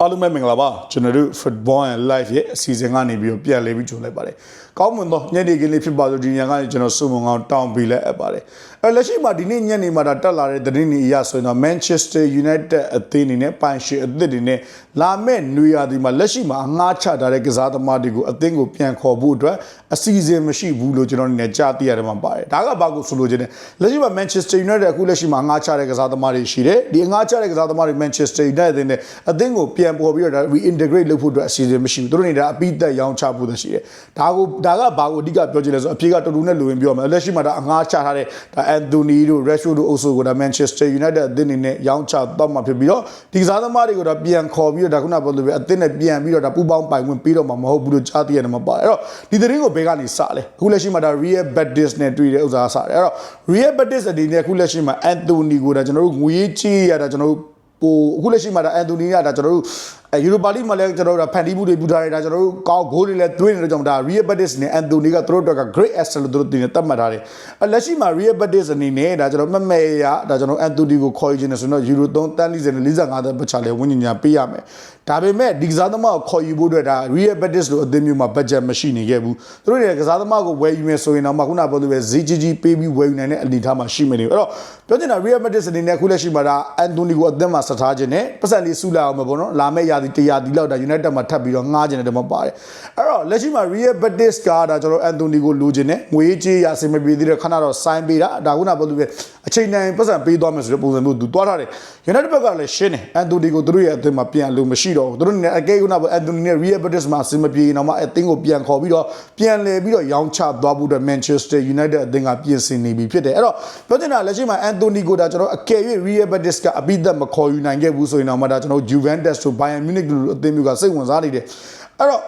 အားလုံးပဲမင်္ဂလာပါကျွန်တော်တို့ Football and Life ရဲ့အစီအစဉ်ကနေပြီးတော့ပြန်လည်ပြီးကြိုလိုက်ပါတယ်ကောင်းမွန်သောညနေခင်းလေးဖြစ်ပါလို့ဒီညကနေကျွန်တော်စုံမုံအောင်တောင်းပေးလိုက်အပ်ပါတယ်အဲလက်ရှိမှာဒီနေ့ညနေမှာဒါတက်လာတဲ့သတင်းတွေအရဆိုရင်တော့ Manchester United အသင်းအနေနဲ့ပိုင်ရှင်အသစ်တွေနဲ့လာမယ့်နွေရာသီမှာလက်ရှိမှာအငှားချထားတဲ့ကစားသမားတွေကိုအသင်းကိုပြန်ခေါ်ဖို့အတွက်အစီအစဉ်မရှိဘူးလို့ကျွန်တော်အနေနဲ့ကြားသိရတယ်မှာပါတယ်ဒါကဘာကိုဆိုလို့ချင်းလဲလက်ရှိမှာ Manchester United အခုလက်ရှိမှာအငှားချတဲ့ကစားသမားတွေရှိတယ်ဒီအငှားချတဲ့ကစားသမားတွေ Manchester United နဲ့အသင်းကိုပြန်ပေါ်ပြီးတော့ဒါ reintegrate လုပ်ဖို့အတွက်အစီအစဉ်မရှိဘူးသူတို့နေတာအပိသက်ရောင်းချဖို့ရှိတယ်ဒါကိုဒါကဘာကိုအဓိကပြောချင်လဲဆိုအပြေကတူတူနဲ့လူဝင်ပြောမယ်လက်ရှိမှာဒါအငှားချထားတဲ့ဒါ Anthony တို့ Rashford တို့အုပ်စုကိုဒါ Manchester United အသင်းနေနဲ့ရောင်းချတော့မှာဖြစ်ပြီးတော့ဒီကစားသမားတွေကိုဒါပြန်ခေါ်ပြီးတော့ဒါခုနပြောလို့ပဲအသင်းနဲ့ပြန်ပြီးတော့ဒါပူပေါင်းပိုင်ဝင်ပြီးတော့မှာမဟုတ်ဘူးလို့ကြားသိရတယ်မှာပါအဲ့တော့ဒီသတင်းကိုဘယ်ကနေစလဲအခုလက်ရှိမှာဒါ Real Betis နဲ့တွေ့တဲ့ဥစ္စာစတယ်အဲ့တော့ Real Betis အနေနဲ့အခုလက်ရှိမှာ Anthony ကိုဒါကျွန်တော်တို့ငွေကြေးရတာကျွန်တော်တို့ ပိုအခုလက်ရှိမှာဒါအန်တိုနီကဒါကျွန်တော်တို့ အဲယူရိုပါလိမှာလည်းကျွန်တော်တို့ဖန်တီးမှုတွေပူထားတယ်ဒါကျွန်တော်တို့ကောင်းဂိုးတွေလည်းသွင်းနေတဲ့ကြောင့်ဒါ Real Betis နဲ့အန်တိုနီကသူတို့အတွက်က great asset လို့သူတို့တင်နေတတ်မှတ်ထားတယ်အဲလက်ရှိမှာ Real Betis အနေနဲ့ဒါကျွန်တော်မမဲရဒါကျွန်တော်အန်တိုနီကိုခေါ်ယူခြင်းနဲ့ဆိုတော့ယူရို3တန်း40နဲ့45တန်းပတ်ချလဲဝင်းညညာပေးရမယ်ဒါပေမဲ့ဒီကစားသမားကိုခေါ်ယူဖို့အတွက်ဒါ Real Betis လို့အသင်းမျိုးမှာ budget မရှိနေခဲ့ဘူးသူတို့တွေကစားသမားကိုဝယ်ယူမယ်ဆိုရင်တော့မှခုနပြောလို့ပဲဈေးကြီးကြီးပေးပြီးဝယ်ယူနိုင်တဲ့အနေအထားမှာရှိမယ်နေအဲ့တော့ပြောချင်တာ Real Betis အနေနဲ့အခုလက်ရှိမှာဒါအန်တိုနီကိုအသင်းမှာဆက်ထားခြင်းနဲ့ပတ်စံလေးဆူလာအောင်ပဲပေါ့နော်လာမယ့်ရာသီတရာသီလောက်ဒါ United မှာထပ်ပြီးတော့ငှားခြင်းတဲ့မှာပါတယ်အဲ့တော့လက်ရှိမှာ Real Betis ကဒါကျွန်တော်အန်တိုနီကိုလိုချင်တယ်ငွေကြေးရအဆင်မပြေသေးတဲ့ခဏတော့ sign ပေးတာဒါခုနပြောလို့ပဲအချိန်တိုင်းပတ်စံပေးသွားမယ်ဆိုတဲ့ပုံစံမျိုးသူတွားထားတယ် United ဘက်ကလည်းရှင်းတယ်အန်တိုနီကိုသူတို့ရဲ့အသင်းမှာပြန်လို့မရှိတော့ဘူးသူတို့နဲ့အကဲခုနကအန်တိုနီနဲ့ Real Betis မှာအဆင်မပြေရင်တော့မှအသင်းကိုပြန်ခေါ်ပြီးတော့ပြန်လဲပြီးတော့ရောင်းချသွားဖို့အတွက် Manchester United အသင်းကပြင်ဆင်နေပြီဖြစ်တယ်အဲ့တော့ပြောချင်တာလက်ရှိမှာအန်တိုနီကိုဒါကျွန်တော်အကယ်၍ Real Betis ကအပိသက်မခေါ်ယူနိုင်ခဲ့ဘူးဆိုရင်တော့မှဒါကျွန်တော် Juventus တို့ Bayern Munich တို့အသင်းမျိုးကစိတ်ဝင်စားနေတယ်အဲ့တော့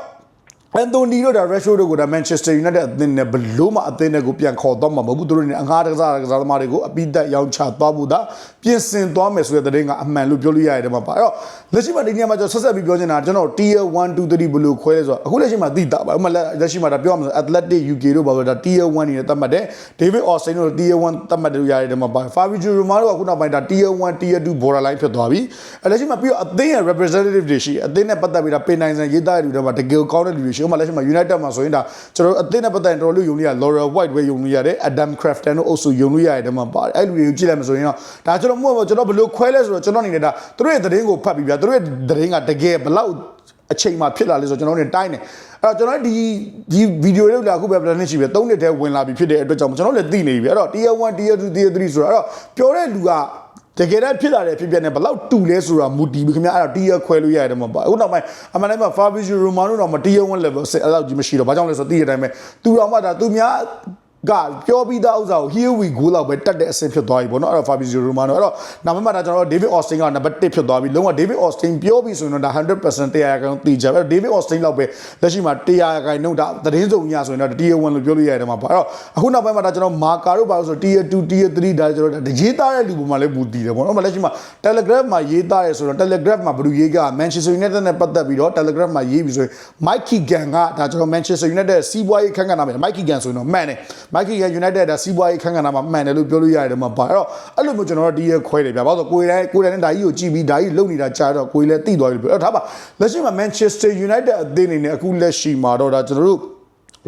အန်တိုနီတို့ဒါရက်ရှိုတို့ကိုဒါ Manchester United အသင်းနဲ့ဘလို့မှအသင်းနဲ့ကိုပြန်ခေါ်တော့မှာမဟုတ်ဘူးသူတို့နဲ့အငှားတကစားကစားသမားတွေကိုအပိသက်ရောင်းချသွားဖို့ဒါပြင်ဆင်သွားမယ်ဆိုတဲ့သတင်းကအမှန်လို့ပြောလို့ရတယ်ဒီမှာပါအဲ့တော့လက်ရှိမှာဒီနေရာမှာကျွန်တော်ဆက်ဆက်ပြီးပြောချင်တာကျွန်တော် Tier 1 2 3ဘလို့ခွဲလဲဆိုတော့အခုလက်ရှိမှာသိတာပါဥပမာလက်ရှိမှာဒါပြောရမှာဆို Athletic UK တို့ဘာလို့ဒါ Tier 1နေနဲ့သတ်မှတ်တယ် David Austin တို့ Tier 1သတ်မှတ်လို့ရတယ်ဒီမှာပါ Fabio Romano ကခုနောက်ပိုင်းဒါ Tier 1 Tier 2 borderline ဖြစ်သွားပြီအဲ့လက်ရှိမှာပြီးတော့အသင်းရဲ့ representative တွေရှိအသင်းနဲ့ပတ်သက်ပြီးဒါပင်နိုင်စံရေးသားတဲ့လူတွေမှာတကယ်ကောင်းတဲ့လူတွေရှိဥပမာလက်ရှိမှာ United မှာဆိုရင်ဒါကျွန်တော်တို့အသင်းနဲ့ပတ်သက်ရင်တော်တော်လေးယုံလို့ရ Laurel White ပဲယုံလို့ရတယ် Adam Crafton တို့အုပ်စုယုံလို့ရတယ်ဒီမှာပါတယ်အဲ့လူတွေကိုကြည့်လိုက်မှဆိုရင်တော့ဒါကျွန်တော်မို့ကျွန်တော်ဘယ်လိုခွဲလဲဆိုတော့ကျွန်တော်အနေနဲ့ဒါသူတို့ရဲ့သတင်းကိုဖတ်ပြီးပြသူတို့ရဲ့သတင်းကတကယ်ဘလောက်အချိန်မှဖြစ်လာလဲဆိုတော့ကျွန်တော်တို့တိုင်းတယ်အဲ့တော့ကျွန်တော်ဒီဒီဗီဒီယိုလေးလာအခုပဲပြန်နေရှိပြီ3နှစ်တည်းဝင်လာပြီဖြစ်တဲ့အတွက်ကြောင့်ကျွန်တော်လည်းသိနေပြီအဲ့တော့ tier 1 tier 2 tier 3ဆိုတော့အဲ့တော့ပြောတဲ့လူက တကယ်တမ်းဖြစ်လာတဲ့ဖြစ်ပျက်နေဘလောက်တူလဲဆိုတာမူတည်ပြီးခင်ဗျာအဲ့တော့ tier ခွဲလို့ရတယ်မှာပါအခုနောက်ပိုင်းအမှန်တမ်းမှာ Fabrizio Romano တော့မ tier 1 level ဆက်အဲ့လောက်ကြီးမရှိတော့ဘာကြောင့်လဲဆိုတော့သိရတဲ့အတိုင်းပဲသူတော်မှဒါသူများ ကပြောပြီးသားဥစ္စာကို here we go လောက်ပဲတက်တဲ့အဆင့်ဖြစ်သွားပြီပေါ့နော်အဲ့တော့ Fabrizio Romano အဲ့တော့နောက်မှဒါကျွန်တော် David Austin ကနံပါတ်1ဖြစ်သွားပြီလုံးဝ David Austin ပြောပြီးဆိုရင်တော့ဒါ100%တရားရကန်သိကြပဲ David Austin လောက်ပဲလက်ရှိမှာတရားရကန်နှုတ်ဒါသတင်းစုံညဆိုရင်တော့ tier 1လို့ပြောလို့ရတယ်မှာပါအဲ့တော့အခုနောက်ပိုင်းမှာဒါကျွန်တော် marker တို့ပါလို့ဆို tier 2 tier 3ဒါကျွန်တော်ရေးသားတဲ့လူပုံမှာလည်းပူတည်တယ်ပေါ့နော်လက်ရှိမှာ Telegram မှာရေးသားရဲဆိုတော့ Telegram မှာဘယ်လိုရေးက Manchester United နဲ့ပတ်သက်ပြီးတော့ Telegram မှာရေးပြီးဆိုရင် Mike Keegan ကဒါကျွန်တော် Manchester United စီးပွားရေးခန်းကဏ္ဍမှာ Mike Keegan ဆိုရင်တော့မှန်တယ် Mike Keegan United ဒါစီးပွားရေးခန်းကဏ္ဍမှာမှန်တယ်လို့ပြောလို့ရတယ်မှာပါအဲ့တော့အဲ့လိုမျိုးကျွန်တော်တို့ဒီရခွဲတယ်ဗျာဘာလို့ဆိုကိုယ်တိုင်းကိုယ်တိုင်းနဲ့ဒါကြီးကိုကြည့်ပြီးဒါကြီးလုံနေတာကြားတော့ကိုယ်လည်းတိသွားပြီပြောအဲ့ဒါပါလက်ရှိမှာ Manchester United အသင်းအနေနဲ့အခုလက်ရှိမှာတော့ဒါကျွန်တော်တို့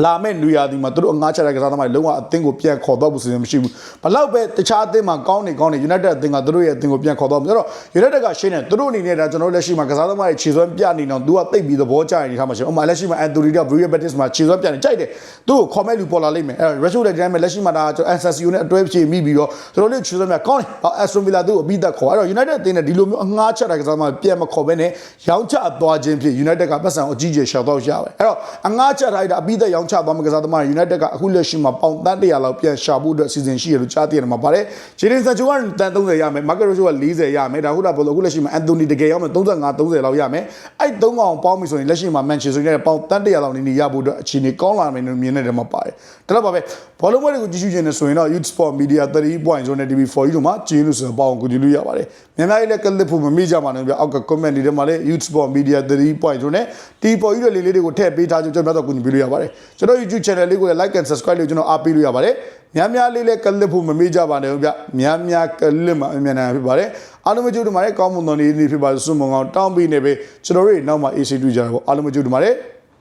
လာမဲ့နွေရာသီမှာသူတို့အငှားချတဲ့ကစားသမားတွေလုံးဝအသင်းကိုပြန်ခေါ်တော့ဘူးဆိုရင်မရှိဘူးဘလောက်ပဲတခြားအသင်းမှာကောင်းနေကောင်းနေ United အသင်းကသူတို့ရဲ့အသင်းကိုပြန်ခေါ်တော့ဘူးဆိုတော့ United ကရှင်းတယ်သူတို့အနေနဲ့ဒါကျွန်တော်တို့လက်ရှိမှာကစားသမားတွေခြေစွမ်းပြနေတော့သူကတိတ်ပြီးသဘောကျနေထားမှာရှိတယ်။ဥပမာလက်ရှိမှာ Anthony က Real Betis မှာခြေစွမ်းပြနေကြိုက်တယ်သူ့ကိုခေါ်မဲ့လူပေါ်လာလိမ့်မယ်အဲ Rashford လည်းဒီတိုင်းပဲလက်ရှိမှာဒါကျွန်တော် Ancasio နဲ့အတွဲဖြည့်မိပြီးတော့ကျွန်တော်တို့ခြေစွမ်းပြကောင်းတယ်။ Aston Villa သူ့ကိုအပြီးသက်ခေါ်အဲ့တော့ United အသင်းနဲ့ဒီလိုမျိုးအငှားချက်တဲ့ကစားသမားပြန်မခေါ်ဘဲနဲ့ရောင်းချသွားခြင်းဖြစ် United ကပတ်စံအကြီးကြီးရှောက်တော့ရပဲ။အဲ့တော့အငှားချက်ထားတာအပြီးသက်ရောင်းချသွားမယ့်ကစားသမား United ကအခုလက်ရှိမှာပေါင်တန်း100လောက်ပြန်ရှာဖို့အတွက်စီစဉ်ရှိရလို့ကြားသိရတယ်မှာပါတယ်ဂျေဒင်ဆန်ချိုကတန်30ရမယ်မာကရိုချိုက40ရမယ်ဒါဟုတ်လားဘောလို့အခုလက်ရှိမှာအန်တိုနီတကယ်ရောက်မယ်35 30လောက်ရမယ်အဲ့သုံးကောင်ပေါင်းပြီဆိုရင်လက်ရှိမှာမန်ချက်စတာနဲ့ပေါင်တန်း100လောက်နေနေရဖို့အတွက်အခြေအနေကောင်းလာမယ်လို့မြင်နေတယ်မှာပါတယ်ဒါတော့ပါပဲဘောလုံးပွဲတွေကိုကြည့်ရှုခြင်းနဲ့ဆိုရင်တော့ Youth Sport Media 3.0နဲ့ TV4 တို့မှာကျင်းလို့ဆိုတော့ပေါအောင်ကိုကြည့်လို့ရပါတယ်မြန်မာပြည်လည်းကလစ်ဖို့မမေ့ကြပါနဲ့ဗျအောက်က comment တွေထဲမှာလည်း Youth Sport Media 3.0နဲ့ TV4 တို့လေးလေးတွေကိုထည့်ပေးထားကြကျွန်တော်တို့ကူညီပေးလို့ရပါတယ်ကျွန်တော် YouTube channel လေးကိုလည်း like and subscribe လို့ကျွန်တော်အားပေးလို့ရပါတယ်များများလေးလည်းကလစ်ဖို့မမေ့ကြပါနဲ့ဗျများများကလစ်မှာအမြန်နိုင်ဖြစ်ပါတယ်အားလုံးမကြိုးတမားတဲ့ကောင်းမွန်တော်နေ့နေ့ဖြစ်ပါစုမုံအောင်တောင်းပြီးနေပဲကျွန်တော်တို့နောက်မှာ AC တွေ့ကြတာပေါ့အားလုံးမကြိုးတမားတဲ့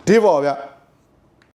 ဒီပါဗျ